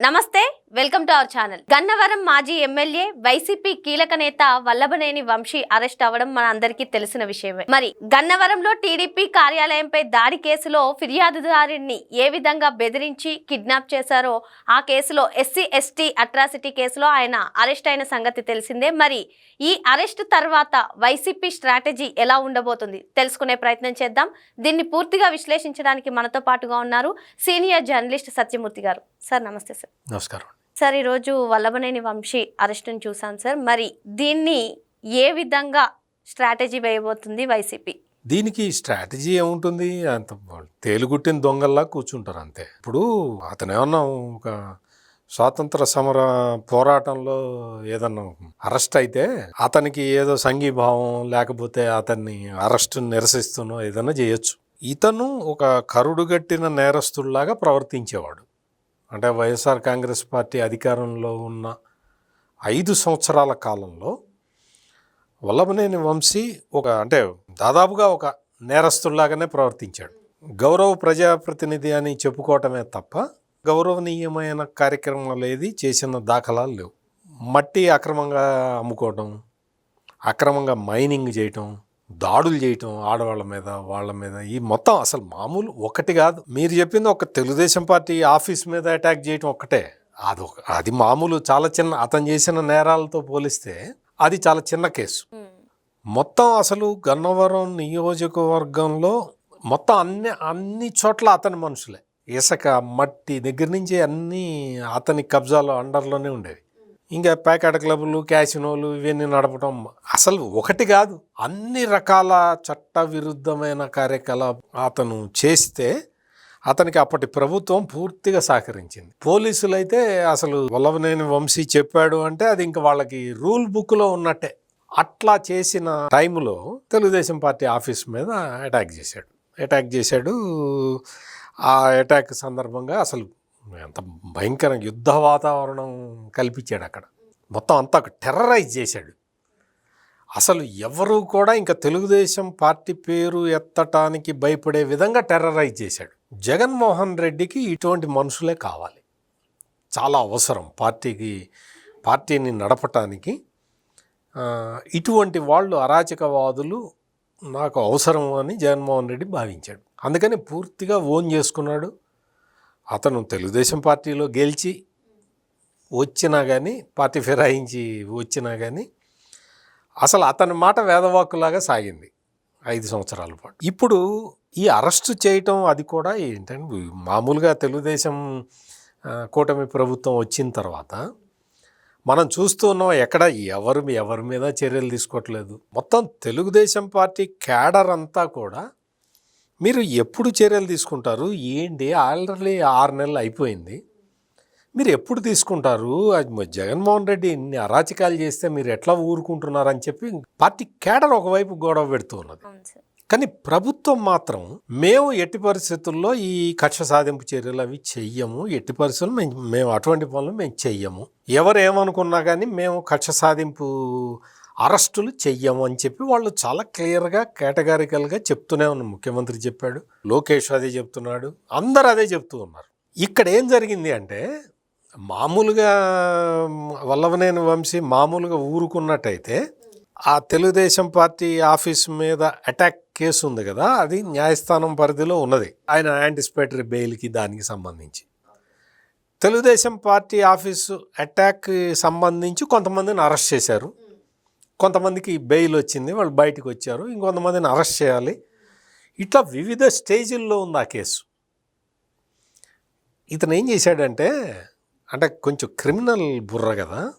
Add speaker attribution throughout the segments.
Speaker 1: నమస్తే. Welcome to our channel. Gannavaram మాజీ MLA YCP కీలక నేత వల్లభనేని వంశీ అరెస్ట్ అవ్వడం మన అందరికీ తెలిసిన విషయమే. మరి గన్నవరంలో టీడీపీ కార్యాలయంపై దాడి కేసులో ఫిర్యాదుదారుని ఏ విధంగా బెదిరించి కిడ్నాప్ చేశారో ఆ కేసులో ఎస్సీ ఎస్టీ అట్రాసిటీ కేసులో ఆయన అరెస్ట్ అయిన సంగతి తెలిసిందే. మరి ఈ అరెస్ట్ తర్వాత వైసీపీ స్ట్రాటజీ ఎలా ఉండబోతుంది? తెలుసుకునే ప్రయత్నం చేద్దాం. దీన్ని పూర్తిగా విశ్లేషించడానికి మనతో పాటుగా ఉన్నారు సీనియర్ జర్నలిస్ట్ సత్యమూర్తి గారు. సార్ నమస్తే సార్.
Speaker 2: నమస్కారం.
Speaker 1: సార్ ఈరోజు వల్లభనేని వంశీ అరెస్ట్ని చూసాం సార్. మరి దీన్ని ఏ విధంగా స్ట్రాటజీ వేయబోతుంది వైసీపీ?
Speaker 2: దీనికి స్ట్రాటజీ ఏముంటుంది? అంత తేలుగుట్టిన దొంగల్లా కూర్చుంటారు అంతే. ఇప్పుడు అతను ఏమన్నా ఒక స్వాతంత్ర సమర పోరాటంలో ఏదన్నా అరెస్ట్ అయితే అతనికి ఏదో సంఘీభావం లేకపోతే అతన్ని అరెస్ట్ నిరసిస్తున్నో ఏదన్నా చేయొచ్చు. ఇతను ఒక కరుడుగట్టిన నేరస్తుల్లాగా ప్రవర్తించేవాడు. అంటే వైఎస్ఆర్ కాంగ్రెస్ పార్టీ అధికారంలో ఉన్న ఐదు సంవత్సరాల కాలంలో వల్లభనేని వంశీ ఒక అంటే దాదాపుగా ఒక నేరస్తుల్లాగానే ప్రవర్తించాడు. గౌరవ ప్రజాప్రతినిధి అని చెప్పుకోవటమే తప్ప గౌరవనీయమైన కార్యక్రమాలు ఏది చేసిన దాఖలాలు లేవు. మట్టి అక్రమంగా అమ్ముకోవటం అక్రమంగా మైనింగ్ చేయటం దాడులు చేయటం ఆడవాళ్ళ మీద వాళ్ళ మీద. ఈ మొత్తం అసలు మామూలు ఒకటి కాదు. మీరు చెప్పింది ఒక తెలుగుదేశం పార్టీ ఆఫీస్ మీద అటాక్ చేయటం ఒక్కటే. అది ఒక అది మామూలు చాలా చిన్న అతను చేసిన నేరాలతో పోలిస్తే అది చాలా చిన్న కేసు. మొత్తం అసలు గన్నవరం నియోజకవర్గంలో మొత్తం అన్ని అన్ని చోట్ల అతని మనుషులే. ఇసుక మట్టి దగ్గర నుంచి అన్నీ అతని కబ్జాలో అండర్లోనే ఉండేవి. ఇంకా ప్యాకెట్ క్లబ్లు క్యాసినోలు ఇవన్నీ నడపడం అసలు ఒకటి కాదు. అన్ని రకాల చట్ట విరుద్ధమైన కార్యకలాప అతను చేస్తే అతనికి అప్పటి ప్రభుత్వం పూర్తిగా సహకరించింది. పోలీసులు అయితే అసలు వల్లభనేని వంశీ చెప్పాడు అంటే అది ఇంకా వాళ్ళకి రూల్ బుక్లో ఉన్నట్టే. అట్లా చేసిన టైంలో తెలుగుదేశం పార్టీ ఆఫీస్ మీద అటాక్ చేశాడు. అటాక్ చేశాడు. ఆ అటాక్ సందర్భంగా అసలు ఎంత భయంకర యుద్ధ వాతావరణం కల్పించాడు అక్కడ. మొత్తం అంతా టెర్రరైజ్ చేశాడు. అసలు ఎవరు కూడా ఇంకా తెలుగుదేశం పార్టీ పేరు ఎత్తటానికి భయపడే విధంగా టెర్రరైజ్ చేశాడు. జగన్మోహన్ రెడ్డికి ఇటువంటి మనుషులే కావాలి. చాలా అవసరం పార్టీకి పార్టీని నడపటానికి. ఇటువంటి వాళ్ళు అరాచకవాదులు నాకు అవసరం అని జగన్మోహన్ రెడ్డి భావించాడు. అందుకని పూర్తిగా ఓన్ చేసుకున్నాడు. అతను తెలుగుదేశం పార్టీలో గెలిచి వచ్చినా కానీ పార్టీ ఫిరాయించి వచ్చినా కానీ అసలు అతని మాట వేదవాక్కులాగా సాగింది ఐదు సంవత్సరాల పాటు. ఇప్పుడు ఈ అరెస్టు చేయటం అది కూడా ఏంటంటే మామూలుగా తెలుగుదేశం కూటమి ప్రభుత్వం వచ్చిన తర్వాత మనం చూస్తూ ఉన్నాం ఎక్కడ ఎవరు ఎవరి మీద చర్యలు తీసుకోవట్లేదు. మొత్తం తెలుగుదేశం పార్టీ క్యాడర్ అంతా కూడా మీరు ఎప్పుడు చర్యలు తీసుకుంటారు? ఏంటి? ఆల్రెడీ ఆరు నెలలు అయిపోయింది. మీరు ఎప్పుడు తీసుకుంటారు? జగన్మోహన్ రెడ్డి ఇన్ని అరాచకాలు చేస్తే మీరు ఎట్లా ఊరుకుంటున్నారని చెప్పి పార్టీ కేడర్ ఒకవైపు గొడవ పెడుతూ ఉన్నది. కానీ ప్రభుత్వం మాత్రం మేము ఎట్టి పరిస్థితుల్లో ఈ కక్ష సాధింపు చర్యలు అవి చెయ్యము. ఎట్టి పరిస్థితుల్లో మేము మేము అటువంటి పనులు మేము చెయ్యము. ఎవరు ఏమనుకున్నా కానీ మేము కక్ష సాధింపు అరెస్టులు చెయ్యము అని చెప్పి వాళ్ళు చాలా క్లియర్గా కేటగారికల్గా చెప్తూనే ఉన్నారు. ముఖ్యమంత్రి చెప్పాడు లోకేష్ అదే చెప్తున్నాడు అందరు అదే చెప్తూ ఉన్నారు. ఇక్కడ ఏం జరిగింది అంటే మామూలుగా వల్లవనేని వంశీ మామూలుగా ఊరుకున్నట్టయితే ఆ తెలుగుదేశం పార్టీ ఆఫీస్ మీద అటాక్ కేసు ఉంది కదా అది న్యాయస్థానం పరిధిలో ఉన్నది. ఆయన యాంటిసిపేటరీ బెయిల్కి దానికి సంబంధించి. తెలుగుదేశం పార్టీ ఆఫీసు అటాక్ సంబంధించి కొంతమందిని అరెస్ట్ చేశారు. కొంతమందికి బెయిల్ వచ్చింది వాళ్ళు బయటకు వచ్చారు ఇంకొంతమందిని అరెస్ట్ చేయాలి. ఇట్లా వివిధ స్టేజీల్లో ఉంది ఆ కేసు. ఇతను ఏం చేశాడంటే అంటే కొంచెం క్రిమినల్ బుర్ర కదా.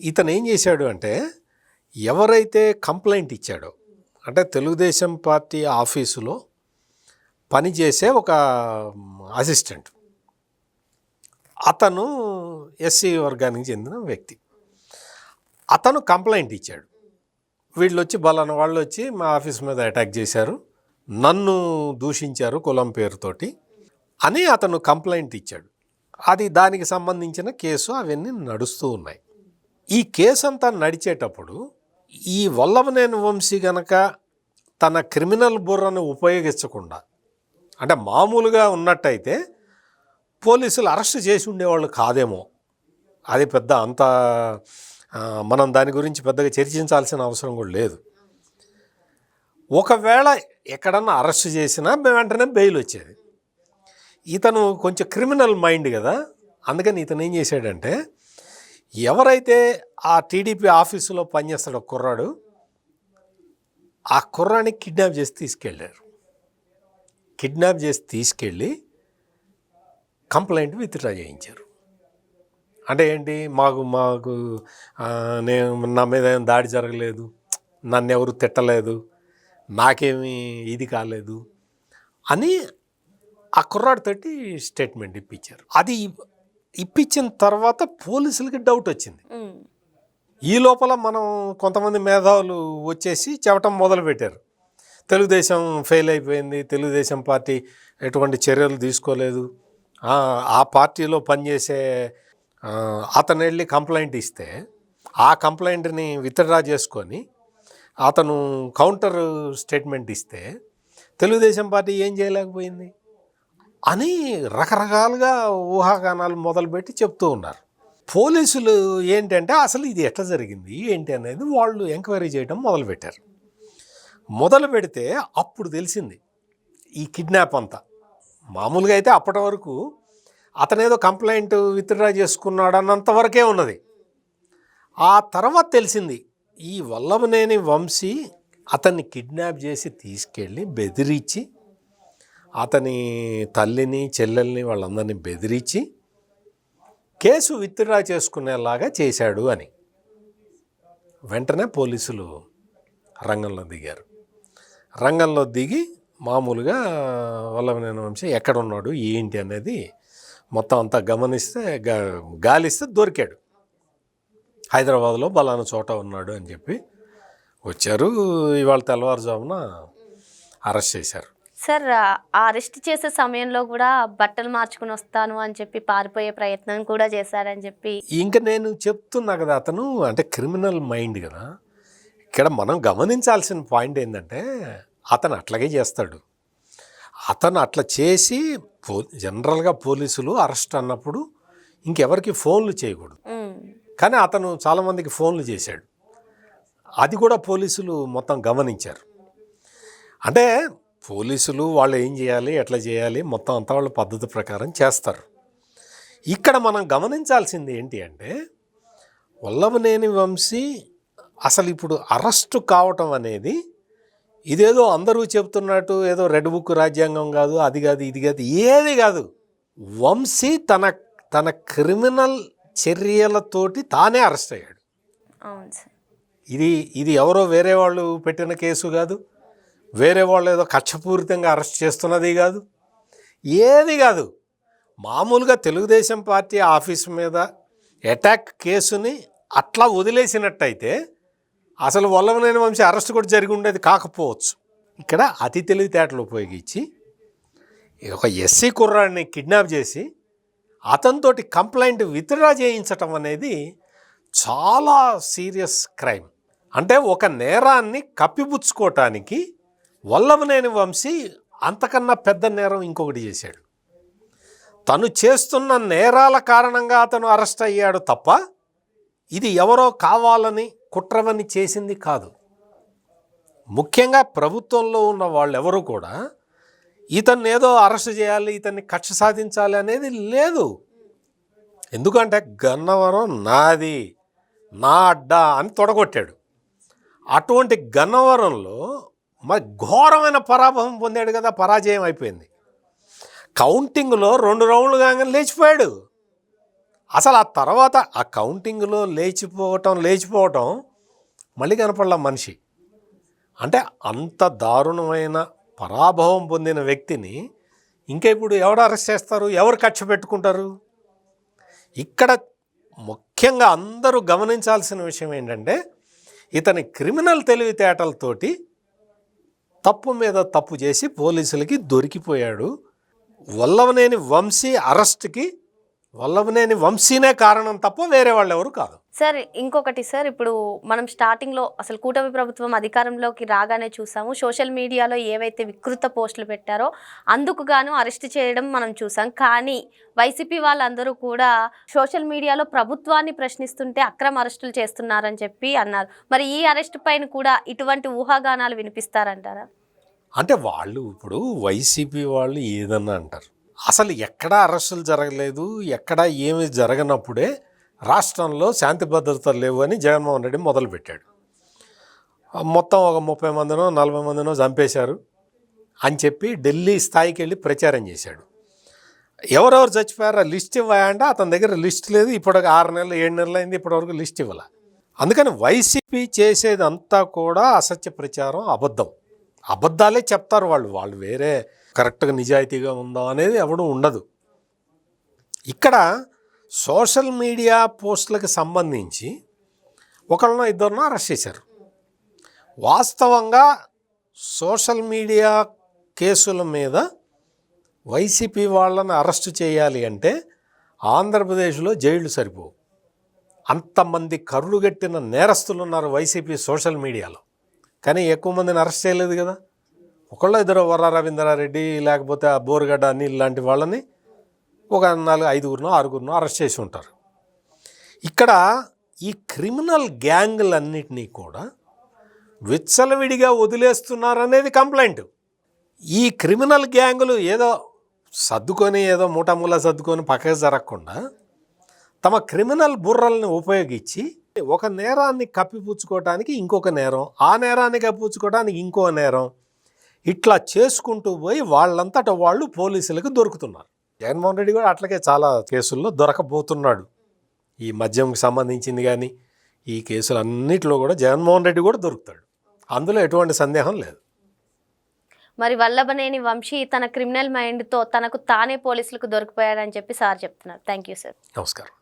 Speaker 2: ఇతను ఏం చేశాడు అంటే ఎవరైతే కంప్లైంట్ ఇచ్చాడో అంటే తెలుగుదేశం పార్టీ ఆఫీసులో పనిచేసే ఒక అసిస్టెంట్. అతను ఎస్సీ వర్గానికి చెందిన వ్యక్తి. అతను కంప్లైంట్ ఇచ్చాడు. వీళ్ళు వచ్చి బలాన వాళ్ళు వచ్చి మా ఆఫీస్ మీద అటాక్ చేశారు. నన్ను దూషించారు కులం పేరుతోటి అని అతను కంప్లైంట్ ఇచ్చాడు. అది దానికి సంబంధించిన కేసు అవన్నీ నడుస్తూ ఉన్నాయి. ఈ కేసు అంతా నడిచేటప్పుడు ఈ వల్లభనేని వంశీ గనక తన క్రిమినల్ బుర్రను ఉపయోగించకుండా అంటే మామూలుగా ఉన్నట్టయితే పోలీసులు అరెస్ట్ చేసి ఉండేవాళ్ళు కాదేమో. అది పెద్ద అంత మనం దాని గురించి పెద్దగా చర్చించాల్సిన అవసరం కూడా లేదు. ఒకవేళ ఎక్కడన్నా అరెస్ట్ చేసినా వెంటనే బెయిల్ వచ్చేది. ఇతను కొంచెం క్రిమినల్ మైండ్ కదా అందుకని ఇతను ఏం చేశాడంటే ఎవరైతే ఆ టీడీపీ ఆఫీసులో పనిచేస్తాడో కుర్రాడు ఆ కుర్రాన్ని కిడ్నాప్ చేసి తీసుకెళ్ళారు కిడ్నాప్ చేసి తీసుకెళ్ళి కంప్లైంట్ విత్డ్రా చేయించారు. అంటే ఏంటి? మాకు మాకు నేను నా మీద ఏం దాడి జరగలేదు. నన్ను ఎవరు తిట్టలేదు. నాకేమీ ఇది కాలేదు అని ఆ కుర్రాడితోటి స్టేట్మెంట్ ఇప్పించారు. అది ఇప్పించిన తర్వాత పోలీసులకి డౌట్ వచ్చింది. ఈ లోపల మనం కొంతమంది మేధావులు వచ్చేసి చెప్పటం మొదలుపెట్టారు. తెలుగుదేశం ఫెయిల్ అయిపోయింది. తెలుగుదేశం పార్టీ ఎటువంటి చర్యలు తీసుకోలేదు. ఆ, పార్టీలో పనిచేసే అతను వెళ్ళి కంప్లైంట్ ఇస్తే ఆ కంప్లైంట్ని విత్డ్రా చేసుకొని అతను కౌంటర్ స్టేట్మెంట్ ఇస్తే తెలుగుదేశం పార్టీ ఏం చేయలేకపోయింది అని రకరకాలుగా ఊహాగానాలు మొదలుపెట్టి చెప్తూ ఉన్నారు. పోలీసులు ఏంటంటే అసలు ఇది ఎట్లా జరిగింది ఏంటి అనేది వాళ్ళు ఎంక్వైరీ చేయడం మొదలుపెట్టారు. మొదలు పెడితే అప్పుడు తెలిసింది ఈ కిడ్నాప్ అంతా. మామూలుగా అయితే అప్పటి వరకు అతనేదో కంప్లైంట్ విత్డ్రా చేసుకున్నాడు అన్నంతవరకే ఉన్నది. ఆ తర్వాత తెలిసింది ఈ వల్లభనేని వంశీ అతన్ని కిడ్నాప్ చేసి తీసుకెళ్ళి బెదిరించి అతని తల్లిని చెల్లెల్ని వాళ్ళందరినీ బెదిరించి కేసు విత్డ్రా చేసుకునేలాగా చేశాడు అని. వెంటనే పోలీసులు రంగంలో దిగారు. రంగంలో దిగి మామూలుగా వల్లభనేని వంశీ ఎక్కడ ఉన్నాడు ఏంటి అనేది మొత్తం అంతా గమనిస్తే గాలిస్తే దొరికాడు. హైదరాబాద్లో బలానా చోట ఉన్నాడు అని చెప్పి వచ్చారు. ఇవాళ తెల్లవారుజామున అరెస్ట్ చేశారు.
Speaker 1: సార్ ఆ అరెస్ట్ చేసే సమయంలో కూడా బట్టలు మార్చుకుని వస్తాను అని చెప్పి పారిపోయే ప్రయత్నం కూడా చేశారని చెప్పి.
Speaker 2: ఇంకా నేను చెప్తున్నా కదా అతను అంటే క్రిమినల్ మైండ్ కదా. ఇక్కడ మనం గమనించాల్సిన పాయింట్ ఏంటంటే అతను అట్లాగే చేస్తాడు. అతను అట్లా చేసి పో జనరల్గా పోలీసులు అరెస్ట్ అన్నప్పుడు ఇంకెవరికి ఫోన్లు చేయకూడదు. కానీ అతను చాలామందికి ఫోన్లు చేశాడు. అది కూడా పోలీసులు మొత్తం గమనించారు. అంటే పోలీసులు వాళ్ళు ఏం చేయాలి ఎట్లా చేయాలి మొత్తం అంతా వాళ్ళ పద్ధతి ప్రకారం చేస్తారు. ఇక్కడ మనం గమనించాల్సింది ఏంటి అంటే వల్లభనేని వంశీ అసలు ఇప్పుడు అరెస్టు కావటం అనేది ఇదేదో అందరూ చెప్తున్నట్టు ఏదో రెడ్ బుక్ రాజ్యాంగం కాదు అది కాదు ఇది కాదు ఏది కాదు. వంశీ తన తన క్రిమినల్ చర్యలతోటి తానే అరెస్ట్ అయ్యాడు. ఇది ఇది ఎవరో వేరే వాళ్ళు పెట్టిన కేసు కాదు వేరే వాళ్ళు ఏదో కక్షపూరితంగా అరెస్ట్ చేస్తున్నది కాదు ఏది కాదు. మామూలుగా తెలుగుదేశం పార్టీ ఆఫీస్ మీద అటాక్ కేసుని అట్లా వదిలేసినట్టయితే అసలు వల్లభనేని వంశీ అరెస్ట్ కూడా జరిగి ఉండేది కాకపోవచ్చు. ఇక్కడ అతి తెలివితేటలు ఉపయోగించి ఒక ఎస్సీ కుర్రాడిని కిడ్నాప్ చేసి అతనితోటి కంప్లైంట్ విత్డ్రా చేయించటం అనేది చాలా సీరియస్ క్రైమ్. అంటే ఒక నేరాన్ని కప్పిపుచ్చుకోవటానికి వల్లభనేని వంశీ అంతకన్నా పెద్ద నేరం ఇంకొకటి చేశాడు. తను చేస్తున్న నేరాల కారణంగా అతను అరెస్ట్ అయ్యాడు తప్ప ఇది ఎవరో కావాలని కుట్రవని చేసింది కాదు. ముఖ్యంగా ప్రభుత్వంలో ఉన్న వాళ్ళెవరూ కూడా ఇతన్ని ఏదో అరెస్ట్ చేయాలి ఇతన్ని కక్ష సాధించాలి అనేది లేదు. ఎందుకంటే గన్నవరం నాది నా అడ్డా అని తొడగొట్టాడు. అటువంటి గన్నవరంలో మరి ఘోరమైన పరాభవం పొందాడు కదా పరాజయం అయిపోయింది. కౌంటింగ్లో రెండు రౌండ్లు కాగానే లేచిపోయాడు. అసలు ఆ తర్వాత ఆ కౌంటింగ్లో లేచిపోవటం లేచిపోవటం మళ్ళీ కనపడలా మనిషి. అంటే అంత దారుణమైన పరాభవం పొందిన వ్యక్తిని ఇంకా ఇప్పుడు ఎవరు అరెస్ట్ చేస్తారు? ఎవరు ఖర్చు పెట్టుకుంటారు? ఇక్కడ ముఖ్యంగా అందరూ గమనించాల్సిన విషయం ఏంటంటే ఇతని క్రిమినల్ తెలివితేటలతోటి తప్పు మీద తప్పు చేసి పోలీసులకి దొరికిపోయాడు. వల్లవనేని వంశీ అరెస్ట్కి వల్లభనేని వంశీనే కారణం తప్ప వేరే వాళ్ళు ఎవరు కాదు.
Speaker 1: సార్ ఇంకొకటి సార్ ఇప్పుడు మనం స్టార్టింగ్లో అసలు కూటమి ప్రభుత్వం అధికారంలోకి రాగానే చూసాము సోషల్ మీడియాలో ఏవైతే వికృత పోస్టులు పెట్టారో అందుకు గాను అరెస్ట్ చేయడం మనం చూసాం. కానీ వైసీపీ వాళ్ళందరూ కూడా సోషల్ మీడియాలో ప్రభుత్వాన్ని ప్రశ్నిస్తుంటే అక్రమ అరెస్టులు చేస్తున్నారని చెప్పి అన్నారు. మరి ఈ అరెస్ట్ పైన కూడా ఇటువంటి ఊహాగానాలు వినిపిస్తారంటారా?
Speaker 2: అంటే వాళ్ళు ఇప్పుడు వైసీపీ వాళ్ళు ఏదన్నా అంటారు. అసలు ఎక్కడా అరెస్టులు జరగలేదు ఎక్కడా ఏమి జరగనప్పుడే రాష్ట్రంలో శాంతి భద్రతలు లేవు అని జగన్మోహన్ రెడ్డి మొదలుపెట్టాడు. మొత్తం ఒక ముప్పై మందినో నలభై మందినో చంపేశారు అని చెప్పి ఢిల్లీ స్థాయికి వెళ్ళి ప్రచారం చేశాడు. ఎవరెవరు చచ్చిపోయారో లిస్ట్ ఇవ్వాయంటే అతని దగ్గర లిస్ట్ లేదు. ఇప్పుడు ఆరు నెలలు ఏడు నెలలు అయింది ఇప్పటివరకు లిస్ట్ ఇవ్వాల. అందుకని వైసీపీ చేసేదంతా కూడా అసత్య ప్రచారం అబద్ధం. అబద్ధాలే చెప్తారు వాళ్ళు. వాళ్ళు వేరే కరెక్ట్గా నిజాయితీగా ఉందా అనేది ఎవడు ఉండదు. ఇక్కడ సోషల్ మీడియా పోస్టులకు సంబంధించి ఒకళ్ళనో ఇద్దరినో అరెస్ట్ చేశారు. వాస్తవంగా సోషల్ మీడియా కేసుల మీద వైసీపీ వాళ్ళని అరెస్ట్ చేయాలి అంటే ఆంధ్రప్రదేశ్లో జైళ్ళు సరిపోవు. అంతమంది కరుడుగట్టిన నేరస్తులు ఉన్నారు వైసీపీ సోషల్ మీడియాలో. కానీ ఎక్కువ మందిని అరెస్ట్ చేయలేదు కదా. ఒకళ్ళ ఇద్దరు వర్ర రవీంద్రారెడ్డి లేకపోతే ఆ బోరుగడ్డ అనిల్ లాంటి వాళ్ళని ఒక నాలుగు ఐదుగురినో ఆరుగురినో అరెస్ట్ చేసి ఉంటారు. ఇక్కడ ఈ క్రిమినల్ గ్యాంగులన్నిటినీ కూడా విచ్చలవిడిగా వదిలేస్తున్నారనేది కంప్లైంట్. ఈ క్రిమినల్ గ్యాంగులు ఏదో సర్దుకొని ఏదో మూటమూల సర్దుకొని పక్కకు జరగకుండా తమ క్రిమినల్ బుర్రల్ని ఉపయోగించి ఒక నేరాన్ని కప్పిపుచ్చుకోవటానికి ఇంకొక నేరం ఆ నేరాన్ని కప్పిపుచ్చుకోవడానికి ఇంకో నేరం ఇట్లా చేసుకుంటూ పోయి వాళ్ళంతట వాళ్ళు పోలీసులకు దొరుకుతున్నారు. జగన్మోహన్ రెడ్డి కూడా అట్లాగే చాలా కేసుల్లో దొరకబోతున్నాడు. ఈ మద్యంకి సంబంధించింది కానీ ఈ కేసులన్నిటిలో కూడా జగన్మోహన్ రెడ్డి కూడా దొరుకుతాడు. అందులో ఎటువంటి సందేహం లేదు.
Speaker 1: మరి వల్లభనేని వంశీ తన క్రిమినల్ మైండ్తో తనకు తానే పోలీసులకు దొరికిపోయాడని చెప్పి సార్ చెప్తున్నారు. Thank you sir.
Speaker 2: నమస్కారం.